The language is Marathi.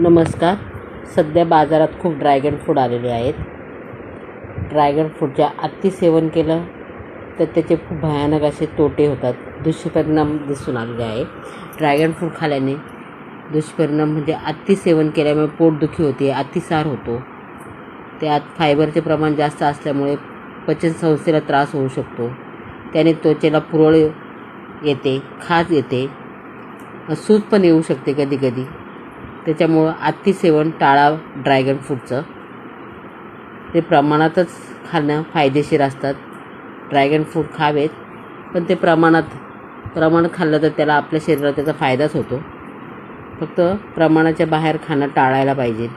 नमस्कार. सध्या बाजारात खूप ड्रॅगन फ्रूट आलेले आहेत. ड्रॅगन फ्रूटच्या अति सेवन केलं तर त्याचे खूप भयानक असे तोटे होतात. दुष्परिणाम दिसून आलेले आहे. ड्रॅगन फ्रूट खाल्याने दुष्परिणाम म्हणजे अति सेवन केल्यामुळे पोटदुखी होते अतिसार होतो. त्यात फायबरचे प्रमाण जास्त असल्यामुळे पचनसंस्थेला त्रास होऊ शकतो. त्याने त्वचेला पुरळ येते खाज येते. सूज पण येऊ शकते कधी कधी त्याच्यामुळं अतिसेवन टाळा ड्रॅगन फ्रूटचं ते प्रमाणातच खाणं फायदेशीर असतात. ड्रॅगन फ्रूट खावेत पण ते प्रमाणात प्रमाण खाल्लं तर त्याला आपल्या शरीराला त्याचा फायदाच होतो. फक्त प्रमाणाच्या बाहेर खाणं टाळायला पाहिजे.